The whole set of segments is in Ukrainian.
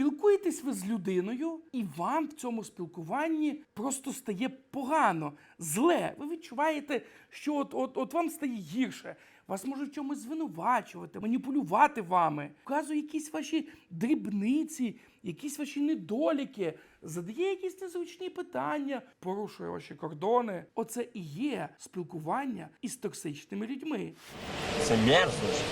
Спілкуєтесь ви з людиною, і вам в цьому спілкуванні просто стає погано, зле. Ви відчуваєте, що от, от, от вам стає гірше. Вас можуть в чомусь звинувачувати, маніпулювати вами, вказує якісь ваші дрібниці, якісь ваші недоліки, задає якісь незручні питання, порушує ваші кордони. Оце і є спілкування із токсичними людьми. Це мерзость.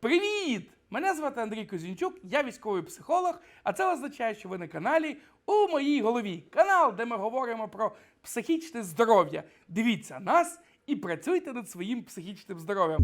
Привіт! Мене звати Андрій Козінчук, я військовий психолог, а це означає, що ви на каналі у моїй голові. Канал, де ми говоримо про психічне здоров'я. Дивіться нас і працюйте над своїм психічним здоров'ям.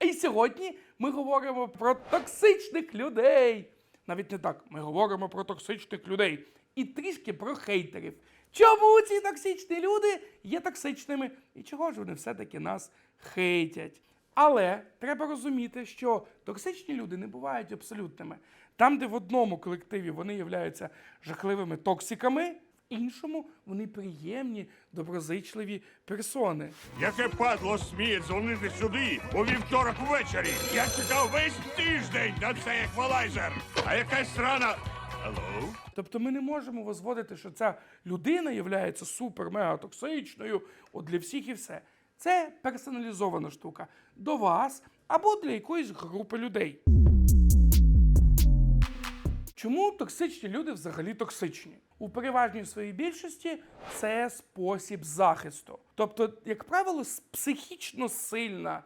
І сьогодні ми говоримо про токсичних людей. Навіть не так, ми говоримо про токсичних людей і трішки про хейтерів. Чому ці токсичні люди є токсичними і чого ж вони все-таки нас хейтять? Але треба розуміти, що токсичні люди не бувають абсолютними. Там, де в одному колективі вони являються жахливими токсиками, в іншому вони приємні, доброзичливі персони. Яке падло сміє дзвонити сюди у вівторок ввечері. Я чекав весь тиждень на цей еквалайзер. А якась срана. Алло? Тобто ми не можемо возводити, що ця людина є супер-мега токсичною от для всіх і все. Це персоналізована штука до вас або для якоїсь групи людей. Чому токсичні люди взагалі токсичні? У переважній своїй більшості це спосіб захисту. Тобто, як правило, психічно сильна,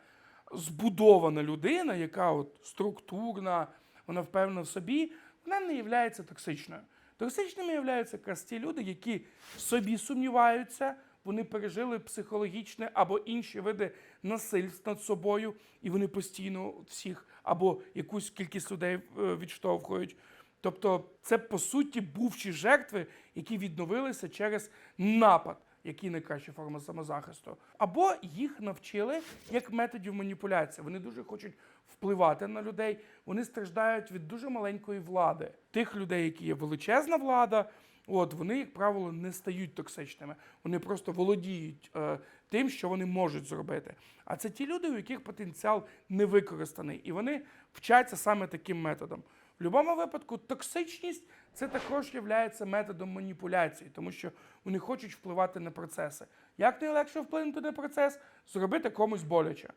збудована людина, яка от структурна, вона впевнена в собі, вона не є токсичною. Токсичними являються якраз ті люди, які в собі сумніваються, вони пережили психологічне або інші види насильств над собою, і вони постійно всіх або якусь кількість людей е, відштовхують. Тобто, це по суті бувші жертви, які відновилися через напад, який найкраща форма самозахисту. Або їх навчили як методів маніпуляції. Вони дуже хочуть впливати на людей. Вони страждають від дуже маленької влади. Тих людей, які є величезна влада. От вони, як правило, не стають токсичними. Вони просто володіють е, тим, що вони можуть зробити. А це ті люди, у яких потенціал не використаний, і вони вчаться саме таким методом. В будь-якому випадку токсичність це також є методом маніпуляції, тому що вони хочуть впливати на процеси. Як найлегше вплинути на процес? Зробити комусь боляче.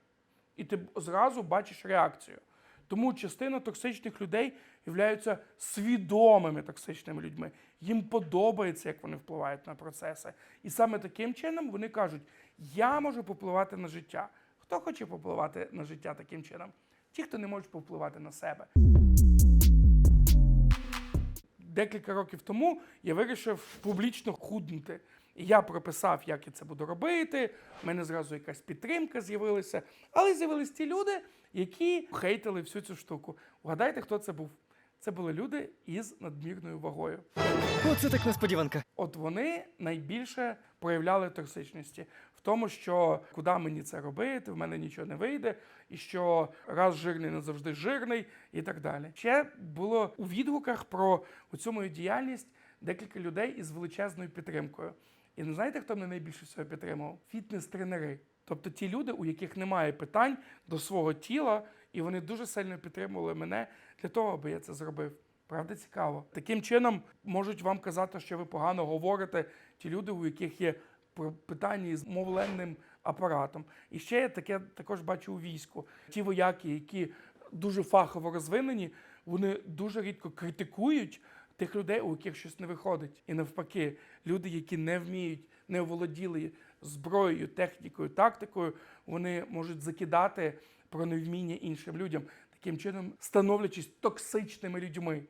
І ти зразу бачиш реакцію. Тому частина токсичних людей являються свідомими токсичними людьми. Їм подобається, як вони впливають на процеси. І саме таким чином вони кажуть: я можу попливати на життя. Хто хоче попливати на життя таким чином? Ті, хто не можуть повпливати на себе. Декілька років тому я вирішив публічно худнути. І я прописав, як я це буду робити. У мене зразу якась підтримка з'явилася. Але з'явились ті люди, які хейтили всю цю штуку. Угадайте, хто це був? Це були люди із надмірною вагою. Оце так несподіванка. От вони найбільше проявляли токсичності в тому, що куди мені це робити, в мене нічого не вийде, і що раз жирний не завжди жирний, і так далі. Ще було у відгуках про цю мою діяльність декілька людей із величезною підтримкою. І не знаєте, хто мене найбільше всього підтримував? Фітнес-тренери. Тобто ті люди, у яких немає питань до свого тіла, і вони дуже сильно підтримували мене для того, аби я це зробив. Правда, цікаво. Таким чином можуть вам казати, що ви погано говорите ті люди, у яких є питання із мовленним апаратом. І ще я таке також бачу у війську. Ті вояки, які дуже фахово розвинені, вони дуже рідко критикують тих людей, у яких щось не виходить. І навпаки, люди, які не вміють, не оволоділи зброєю, технікою, тактикою, вони можуть закидати про невміння іншим людям, таким чином становлячись токсичними людьми.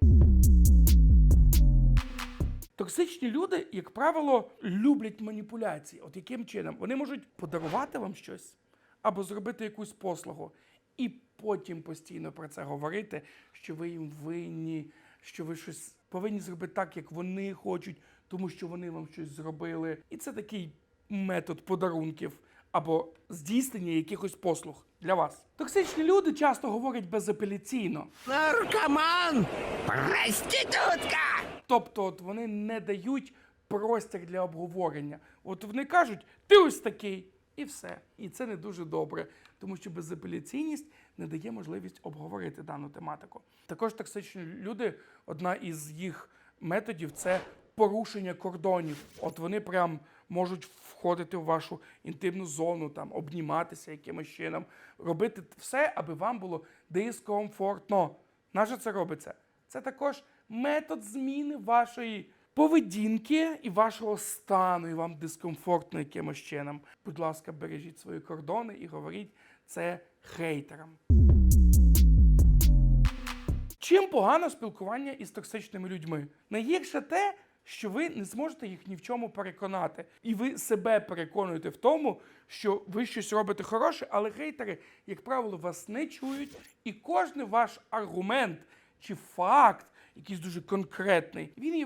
Токсичні люди, як правило, люблять маніпуляції. От яким чином? Вони можуть подарувати вам щось або зробити якусь послугу, і потім постійно про це говорити, що ви їм винні, що ви щось повинні зробити так, як вони хочуть, тому що вони вам щось зробили. І це такий метод подарунків або здійснення якихось послуг для вас. Токсичні люди часто говорять безапеляційно. Наркоман! Проститутка! Тобто, от вони не дають простір для обговорення. От вони кажуть, ти ось такий, І все. І це не дуже добре, тому що безапеляційність не дає можливість обговорити дану тематику. Також токсичні люди, одна із їх методів це порушення кордонів. От вони прям можуть входити в вашу інтимну зону, там обніматися якимось чином, робити все, аби вам було дискомфортно. Наше це робиться? Це також метод зміни вашої поведінки і вашого стану, і вам дискомфортно якимось чином. Будь ласка, бережіть свої кордони і говоріть це хейтерам. Чим погано спілкування із токсичними людьми? Найгірше те, що ви не зможете їх ні в чому переконати. І ви себе переконуєте в тому, що ви щось робите хороше, але хейтери, як правило, вас не чують, і кожен ваш аргумент чи факт, якийсь дуже конкретний, він є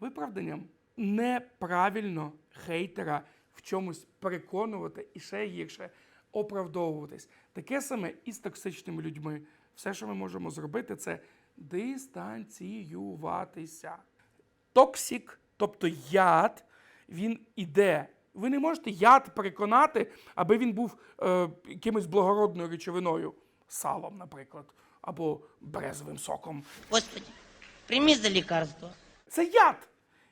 виправданням. Неправильно хейтера в чомусь переконувати і ще гірше оправдовуватись. Таке саме і з токсичними людьми. Все, що ми можемо зробити, це дистанціюватися. Токсик, тобто яд, він іде. Ви не можете яд переконати, аби він був е, якимось благородною речовиною, салом, наприклад, або березовим соком. Господи, прими за лекарство. Це яд.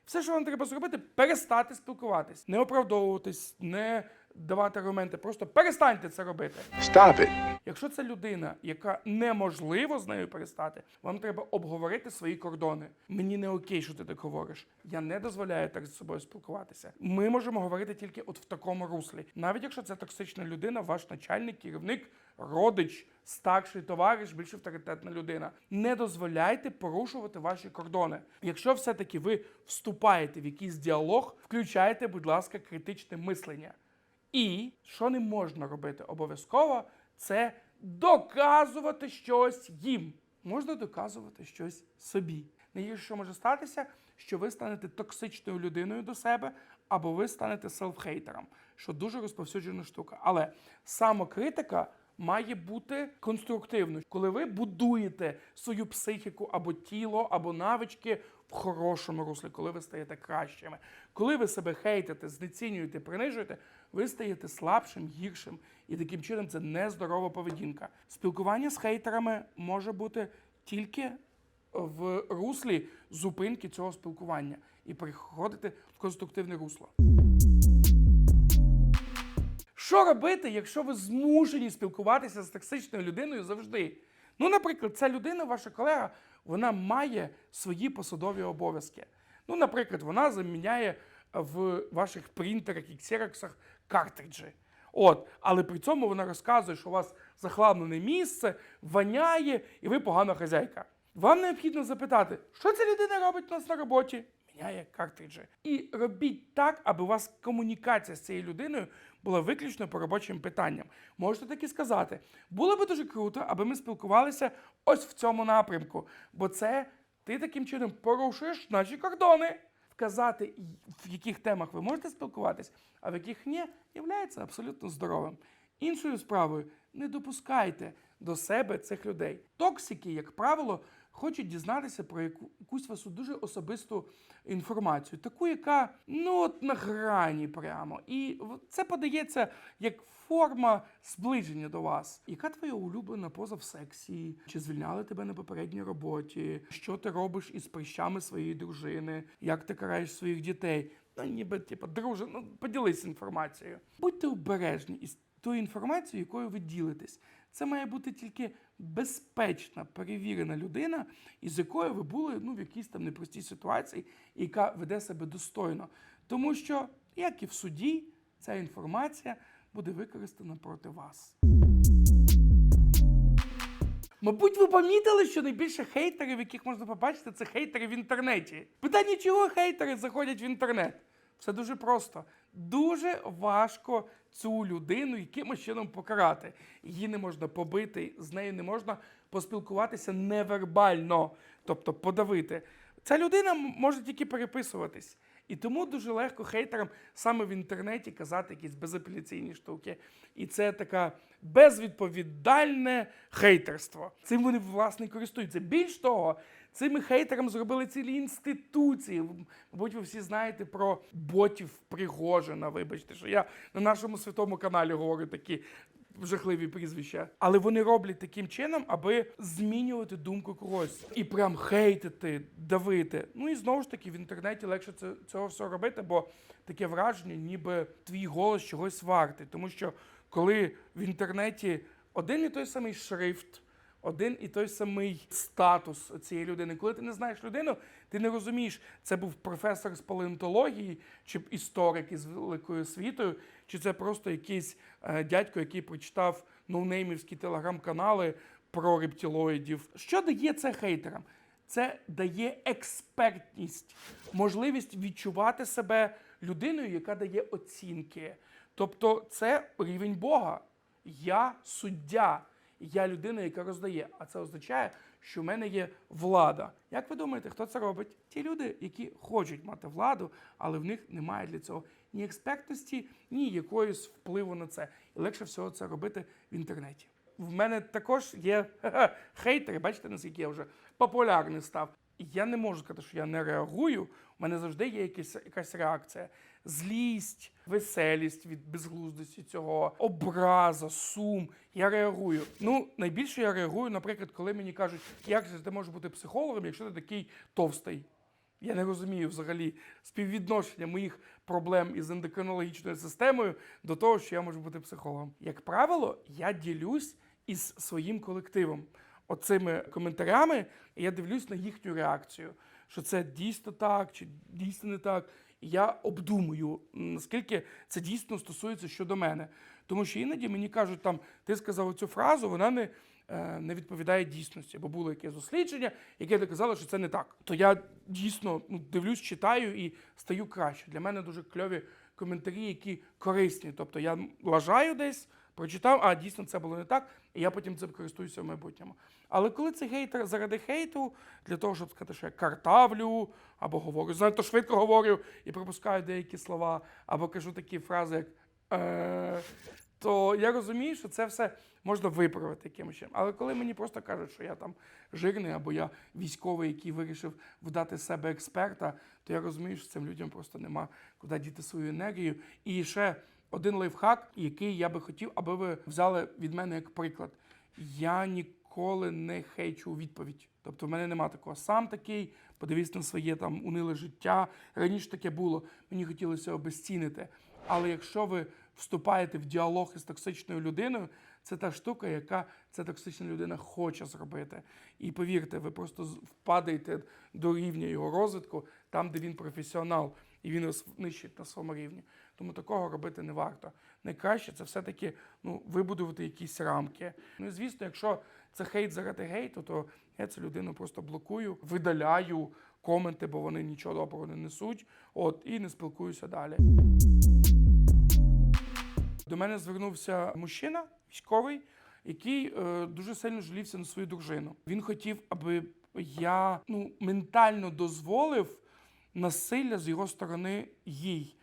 Все, що вам треба зробити, перестати спілкуватись, не оправдовуватись, не давати аргументи. Просто перестаньте це робити. Stop it. Якщо це людина, яка неможливо з нею перестати, вам треба обговорити свої кордони. Мені не окей, що ти так говориш. Я не дозволяю так з собою спілкуватися. Ми можемо говорити тільки от в такому руслі. Навіть якщо це токсична людина, ваш начальник, керівник, родич, старший товариш, більш авторитетна людина. Не дозволяйте порушувати ваші кордони. Якщо все-таки ви вступаєте в якийсь діалог, включайте, будь ласка, критичне мислення. І що не можна робити обов'язково, це доказувати щось їм. Можна доказувати щось собі. Найгірше, що може статися, що ви станете токсичною людиною до себе, або ви станете селфхейтером, що дуже розповсюджена штука. Але самокритика має бути конструктивною, коли ви будуєте свою психіку або тіло, або навички в хорошому руслі, коли ви стаєте кращими. Коли ви себе хейтите, знецінюєте, принижуєте, ви стаєте слабшим, гіршим. І таким чином це нездорова поведінка. Спілкування з хейтерами може бути тільки в руслі зупинки цього спілкування і переходити в конструктивне русло. Що робити, якщо ви змушені спілкуватися з токсичною людиною завжди? Ну, наприклад, ця людина, ваша колега, вона має свої посадові обов'язки. Ну, наприклад, вона заміняє в ваших принтерах і ксероксах картриджі. От, але при цьому вона розказує, що у вас захламлене місце, воняє, і ви погана хазяйка. Вам необхідно запитати, що ця людина робить у нас на роботі? Міняє картриджі. І робіть так, аби у вас комунікація з цією людиною була виключно по робочим питанням. Можете так і сказати. Було би дуже круто, аби ми спілкувалися ось в цьому напрямку, бо це ти таким чином порушуєш наші кордони. Вказати, в яких темах ви можете спілкуватись, а в яких ні, являється абсолютно здоровим. Іншою справою, не допускайте до себе цих людей. Токсики, як правило, хочуть дізнатися про якусь вашу дуже особисту інформацію, таку, яка ну от на грані прямо. І це подається як форма зближення до вас. Яка твоя улюблена поза в сексі? Чи звільняли тебе на попередній роботі? Що ти робиш із прищами своєї дружини? Як ти караєш своїх дітей? Ну, ніби, типу, друже, ну поділись інформацією. Будьте обережні із тою інформацією, якою ви ділитесь. Це має бути тільки безпечна, перевірена людина, із якою ви були ну, в якійсь там непростій ситуації, яка веде себе достойно. Тому що, як і в суді, ця інформація буде використана проти вас. Мабуть, ви помітили, що найбільше хейтерів, яких можна побачити, це хейтери в інтернеті. Питання, чого хейтери заходять в інтернет? Все дуже просто. Дуже важко цю людину якимось чином покарати. Її не можна побити, з нею не можна поспілкуватися невербально, тобто подавити. Ця людина може тільки переписуватись. І тому дуже легко хейтерам саме в інтернеті казати якісь безапеляційні штуки. І це таке безвідповідальне хейтерство. Цим вони власне користуються. Більш того, Цими хейтерам зробили цілі інституції. Мабуть, ви всі знаєте про ботів Пригожина. Вибачте, що я на нашому святому каналі говорю такі жахливі прізвища. Але вони роблять таким чином, аби змінювати думку когось і прям хейтити, давити. Ну і знову ж таки в інтернеті легше це цього все робити, бо таке враження, ніби твій голос чогось вартий. Тому що коли в інтернеті один і той самий шрифт. Один і той самий статус цієї людини. Коли ти не знаєш людину, ти не розумієш, це був професор з палеонтології, чи історик із великою освітою, чи це просто якийсь е, дядько, який прочитав ноунеймівські телеграм-канали про рептилоїдів. Що дає це хейтерам? Це дає експертність, можливість відчувати себе людиною, яка дає оцінки. Тобто, це рівень Бога. Я суддя. Я людина, яка роздає. А це означає, що в мене є влада. Як ви думаєте, хто це робить? Ті люди, які хочуть мати владу, але в них немає для цього ні експертності, ні якоїсь впливу на це. І легше всього це робити в інтернеті. В мене також є хейтери, бачите, наскільки я вже популярний став. І Я не можу сказати, що я не реагую. У мене завжди є якась, якась реакція. Злість, веселість від безглуздості цього, образа, сум. Я реагую. Ну, найбільше я реагую, наприклад, коли мені кажуть, як же ти можеш бути психологом, якщо ти такий товстий. Я не розумію взагалі співвідношення моїх проблем із ендокринологічною системою до того, що я можу бути психологом. Як правило, я ділюсь із своїм колективом оцими коментарями, і я дивлюсь на їхню реакцію, що це дійсно так чи дійсно не так. І я обдумую, наскільки це дійсно стосується щодо мене. Тому що іноді мені кажуть, там ти сказав цю фразу, вона не, е, не відповідає дійсності, бо було якесь дослідження, яке доказало, що це не так. То я дійсно ну, дивлюсь, читаю і стаю краще. Для мене дуже кльові коментарі, які корисні. Тобто я лажаю десь, прочитав, а дійсно це було не так, і я потім цим користуюся в майбутньому. Але коли це хейтер заради хейту, для того, щоб сказати, що я картавлю, або говорю, занадто швидко говорю і пропускаю деякі слова, або кажу такі фрази, як е, то я розумію, що це все можна виправити якимось чином. Але коли мені просто кажуть, що я там жирний, або я військовий, який вирішив вдати себе експерта, то я розумію, що цим людям просто нема куди діти свою енергію. І ще один лайфхак, який я би хотів, аби ви взяли від мене як приклад. Я ніколи не хейчу відповідь. Тобто в мене нема такого. Сам такий, подивись на своє там униле життя. Раніше таке було. Мені хотілося обезцінити. Але якщо ви вступаєте в діалог із токсичною людиною, це та штука, яка ця токсична людина хоче зробити. І повірте, ви просто впадаєте до рівня його розвитку, там, де він професіонал, і він вас нищить на своєму рівні. Тому такого робити не варто. Найкраще це все-таки ну, вибудувати якісь рамки. Ну і звісно, якщо це хейт заради гейту, то я цю людину просто блокую, видаляю коменти, бо вони нічого доброго не несуть. От і не спілкуюся далі. До мене звернувся мужчина, військовий, який е, дуже сильно жалівся на свою дружину. Він хотів, аби я ну, ментально дозволив насилля з його сторони їй.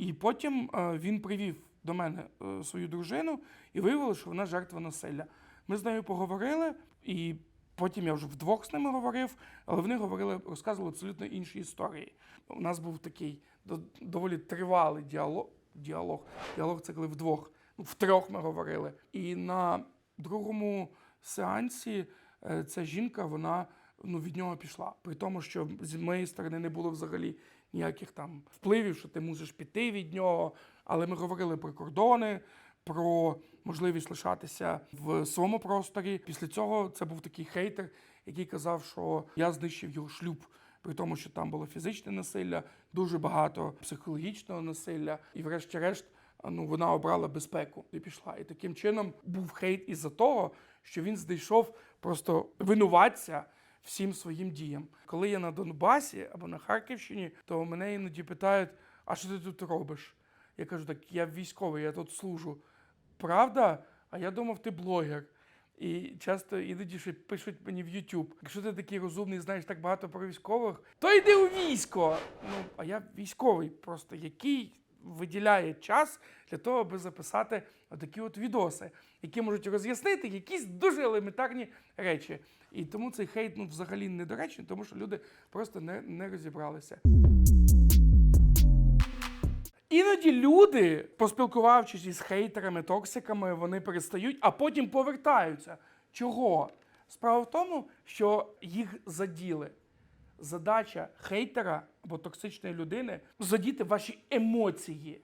І потім е, він привів до мене е, свою дружину і виявилося, що вона жертва насилля. Ми з нею поговорили, і потім я вже вдвох з ними говорив, але вони говорили, розказували абсолютно інші історії. У нас був такий до- доволі тривалий діалог. Діалог. Діалог це коли вдвох, ну, втрьох ми говорили. І на другому сеансі е, ця жінка, вона ну, від нього пішла. При тому, що з моєї сторони не було взагалі ніяких там впливів, що ти мусиш піти від нього. Але ми говорили про кордони, про можливість лишатися в своєму просторі. Після цього це був такий хейтер, який казав, що я знищив його шлюб. При тому, що там було фізичне насилля, дуже багато психологічного насилля, і, врешті-решт, ну вона обрала безпеку і пішла. І таким чином був хейт із-за того, що він знайшов просто винуватця всім своїм діям. Коли я на Донбасі або на Харківщині, то мене іноді питають: а що ти тут робиш? Я кажу, так я військовий, я тут служу. Правда? А я думав, ти блогер. І часто іноді ще пишуть мені в YouTube, якщо ти такий розумний, знаєш так багато про військових, то йди у військо. Ну, а я військовий просто, який виділяє час для того, аби записати такі от відоси, які можуть роз'яснити якісь дуже елементарні речі. І тому цей хейт ну, взагалі недоречний, тому що люди просто не, не розібралися. Іноді люди, поспілкувавшись із хейтерами, токсиками, вони перестають, а потім повертаються. Чого? Справа в тому, що їх заділи. Задача хейтера або токсичної людини задіти ваші емоції.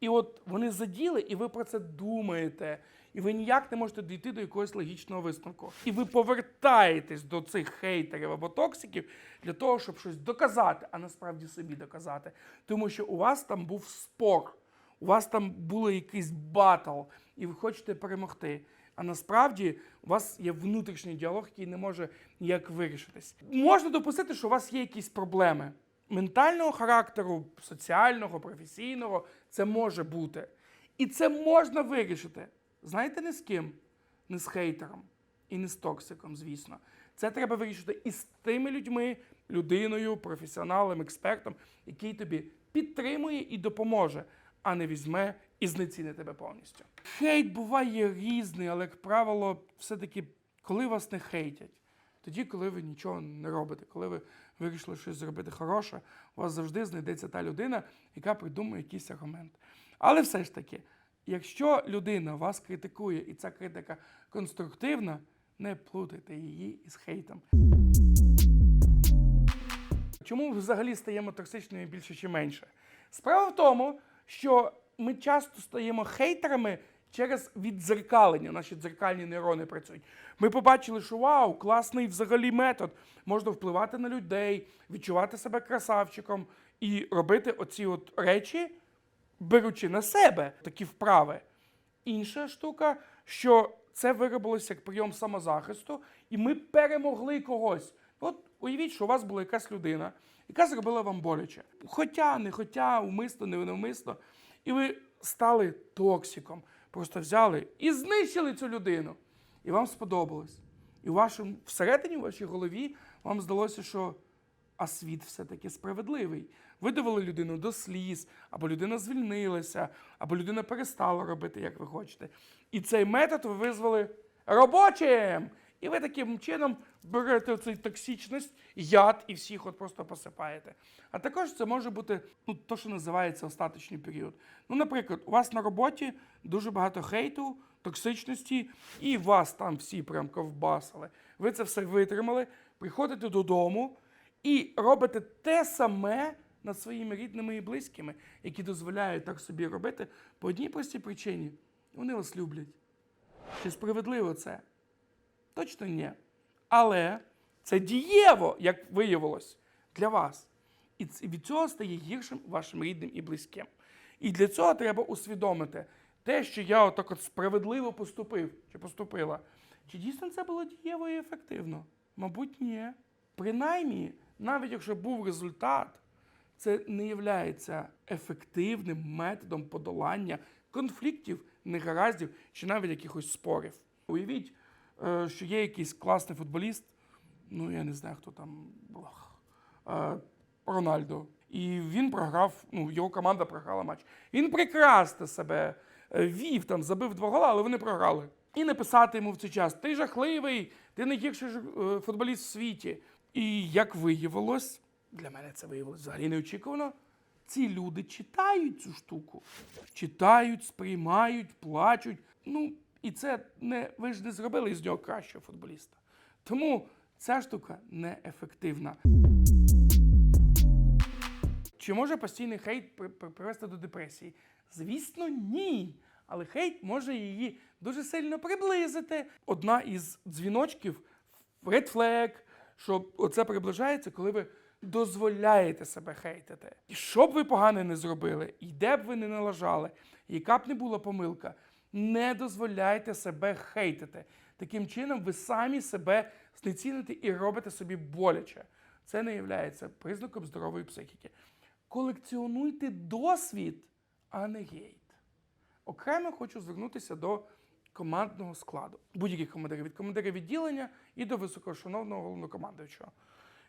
І от вони заділи, і ви про це думаєте. І ви ніяк не можете дійти до якогось логічного висновку. І ви повертаєтесь до цих хейтерів або токсиків для того, щоб щось доказати, а насправді собі доказати. Тому що у вас там був спор, у вас там був якийсь батл, і ви хочете перемогти. А насправді у вас є внутрішній діалог, який не може ніяк вирішитись. Можна допустити, що у вас є якісь проблеми ментального характеру, соціального, професійного. Це може бути. І це можна вирішити. Знаєте, не з ким? Не з хейтером і не з токсиком, звісно. Це треба вирішити із тими людьми, людиною, професіоналом, експертом, який тобі підтримує і допоможе, а не візьме і знецінить тебе повністю. Хейт буває різний, але, як правило, все-таки, коли вас не хейтять, тоді, коли ви нічого не робите, коли ви вирішили щось зробити хороше, у вас завжди знайдеться та людина, яка придумає якийсь аргумент. Але все ж таки, якщо людина вас критикує і ця критика конструктивна, не плутайте її із хейтом. Чому ми взагалі стаємо токсичними більше чи менше? Справа в тому, що ми часто стаємо хейтерами через віддзеркалення. Наші дзеркальні нейрони працюють. Ми побачили, що вау, класний взагалі метод. Можна впливати на людей, відчувати себе красавчиком і робити оці от речі, беручи на себе такі вправи. Інша штука, що це виробилося як прийом самозахисту, і ми перемогли когось. От уявіть, що у вас була якась людина, яка зробила вам боляче. Хоча, не хоча, умисно, не навмисно. І ви стали токсиком. Просто взяли і знищили цю людину. І вам сподобалось. І в вашому, всередині, в вашій голові, вам здалося, що а світ все-таки справедливий. Ви довели людину до сліз, або людина звільнилася, або людина перестала робити, як ви хочете. І цей метод ви визвали робочим. І ви таким чином берете цю токсичність, яд і всіх от просто посипаєте. А також це може бути ну, то, що називається остаточний період. Ну, наприклад, у вас на роботі дуже багато хейту, токсичності, і вас там всі прям ковбасили. Ви це все витримали, приходите додому і робите те саме над своїми рідними і близькими, які дозволяють так собі робити по одній простій причині. Вони вас люблять. Чи справедливо це? Точно ні. Але це дієво, як виявилось, для вас. І від цього стає гіршим вашим рідним і близьким. І для цього треба усвідомити те, що я отак от справедливо поступив чи поступила. Чи дійсно це було дієво і ефективно? Мабуть, ні. Принаймні, навіть якщо був результат, це не є ефективним методом подолання конфліктів, негараздів чи навіть якихось спорів. Уявіть, що є якийсь класний футболіст, ну я не знаю, хто там е, Рональдо. І він програв, ну, його команда програла матч. Він прекрасно себе е, вів, там, забив два гола, але вони програли. І написати йому в цей час: ти жахливий, ти найгірший е, футболіст в світі. І як виявилось, для мене це виявилось взагалі неочікувано. Ці люди читають цю штуку, читають, сприймають, плачуть. Ну, і це не ви ж не зробили з нього кращого футболіста. Тому ця штука неефективна. Чи може постійний хейт при- при- привести до депресії? Звісно, ні. Але хейт може її дуже сильно приблизити. Одна із дзвіночків red flag, що оце приближається, коли ви дозволяєте себе хейтити. І що б ви погане не зробили, і де б ви не налажали, яка б не була помилка, не дозволяйте себе хейтити. Таким чином, ви самі себе знеціните і робите собі боляче. Це не є признаком здорової психіки. Колекціонуйте досвід, а не гейт. Окремо хочу звернутися до командного складу. Будь-яких командирів від командира відділення і до високошановного головнокомандуючого.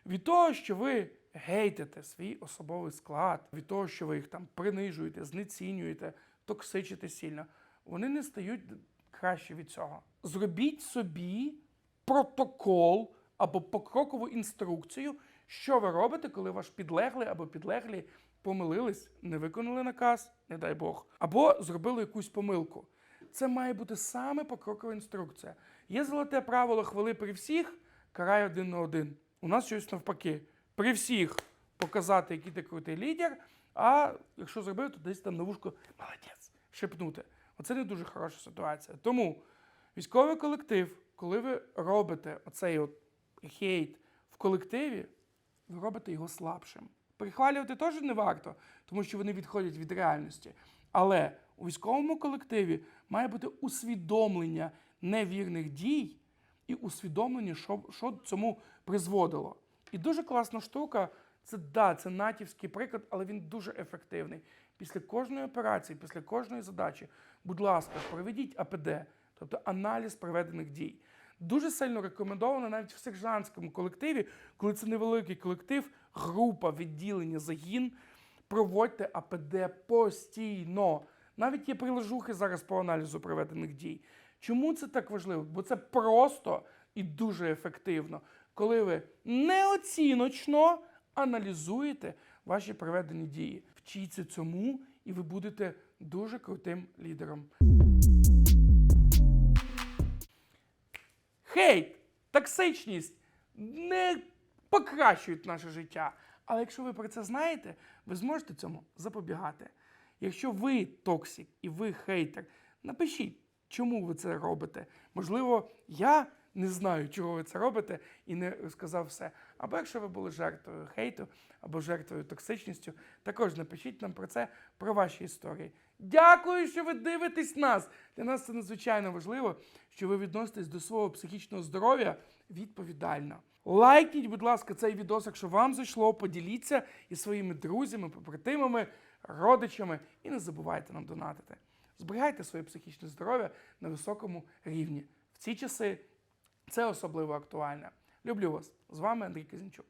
Від того, що ви гейтите свій особовий склад, від того, що ви їх там принижуєте, знецінюєте, токсичите сильно, вони не стають краще від цього. Зробіть собі протокол або покрокову інструкцію, що ви робите, коли ваш підлеглий або підлеглі помилились, не виконали наказ, не дай Бог, або зробили якусь помилку. Це має бути саме покрокова інструкція. Є золоте правило хвали при всіх, карай один на один. У нас щось навпаки. При всіх показати, який ти крутий лідер, а якщо зробив, то десь там на вушко молодець, шепнути. Оце не дуже хороша ситуація. Тому військовий колектив, коли ви робите оцей от хейт в колективі, ви робите його слабшим. Прихвалювати теж не варто, тому що вони відходять від реальності. Але у військовому колективі має бути усвідомлення невірних дій і усвідомлення, що, що цьому призводило. І дуже класна штука. Це да, це натівський приклад, але він дуже ефективний. Після кожної операції, після кожної задачі, будь ласка, проведіть АПД, тобто аналіз проведених дій. Дуже сильно рекомендовано навіть в сержантському колективі, коли це невеликий колектив, група, відділення, загін. Проводьте АПД постійно. Навіть є прилежухи зараз по аналізу проведених дій. Чому це так важливо? Бо це просто і дуже ефективно, коли ви неоціночно аналізуєте ваші проведені дії. Вчіться цьому, і ви будете дуже крутим лідером. Хейт, токсичність не покращують наше життя. Але якщо ви про це знаєте, ви зможете цьому запобігати. Якщо ви токсик і ви хейтер, напишіть, чому ви це робите. Можливо, я не знаю, чого ви це робите, і не сказав все. Або якщо ви були жертвою хейту або жертвою токсичністю, також напишіть нам про це, про ваші історії. Дякую, що ви дивитесь нас. Для нас це надзвичайно важливо, що ви відноситесь до свого психічного здоров'я відповідально. Лайкніть, будь ласка, цей відос, якщо вам зайшло, поділіться із своїми друзями, побратимами, родичами і не забувайте нам донатити. Зберігайте своє психічне здоров'я на високому рівні. В ці часи це особливо актуально. Люблю вас. З вами Андрій Казінчук.